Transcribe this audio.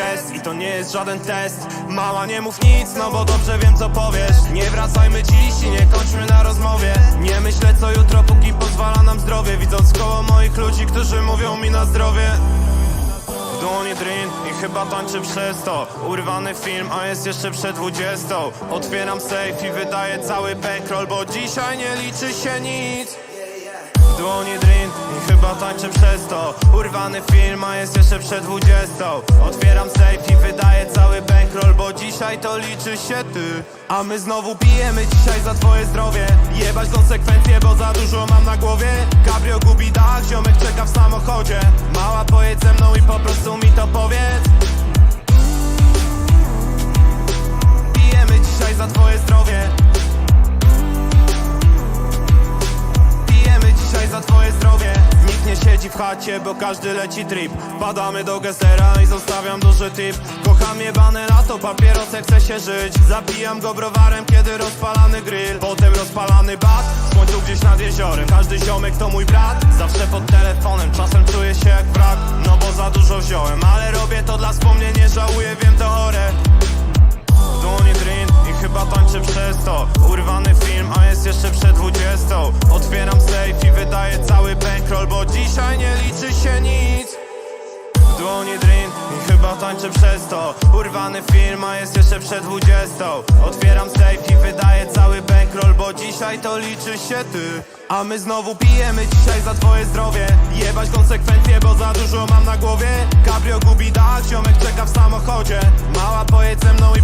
gest I to nie jest żaden test. Mała nie mów nic, no bo dobrze wiem co powiesz. Nie wracajmy dziś i nie kończmy na rozmowie. Nie myślę co jutro, póki pozwala nam zdrowie. Widząc koło moich ludzi, którzy mówią mi na zdrowie. W dłoni drink i chyba tańczę przez to. Urwany film, a jest jeszcze przed dwudziestą. Otwieram safe i wydaję cały bankroll Bo dzisiaj nie liczy się nic w dłoni drink i chyba tańczę przez to. Urwany film, a jest jeszcze przed dwudziestą. Otwieram safe i wydaję cały bankroll Bo dzisiaj to liczy się ty. A my znowu pijemy dzisiaj za twoje zdrowie. Jebać konsekwencje, bo za dużo mam na głowie. Cabrio gubi dach, ziomek czeka w samochodzie. Mała pojedź ze mną i po prostu mi to powiedz. Pijemy dzisiaj za twoje zdrowie chacie, bo każdy leci trip. Padamy do gestera i zostawiam duży tip. Kocham jebane lato, papierosem chce się żyć. Zabijam go browarem, kiedy rozpalany grill. Potem rozpalany bat, w słońcu gdzieś nad jeziorem. Każdy ziomek to mój brat, zawsze pod telefonem Czasem czuję się jak wrak, no bo za dużo wziąłem. Ale robię to dla wspomnień, nie żałuję, wiem to chore alkohol, bo dzisiaj nie liczy się nic. Dłoni drink i chyba tańczę przez to. Urwany film, a jest jeszcze przed dwudziestą. Otwieram safe i wydaję cały bankroll, bo dzisiaj to liczy się ty. A my znowu pijemy dzisiaj za twoje zdrowie. Jebać konsekwencje, bo za dużo mam na głowie. Cabrio gubi dać, ziomek czeka w samochodzie. Mała pojedź ze mną i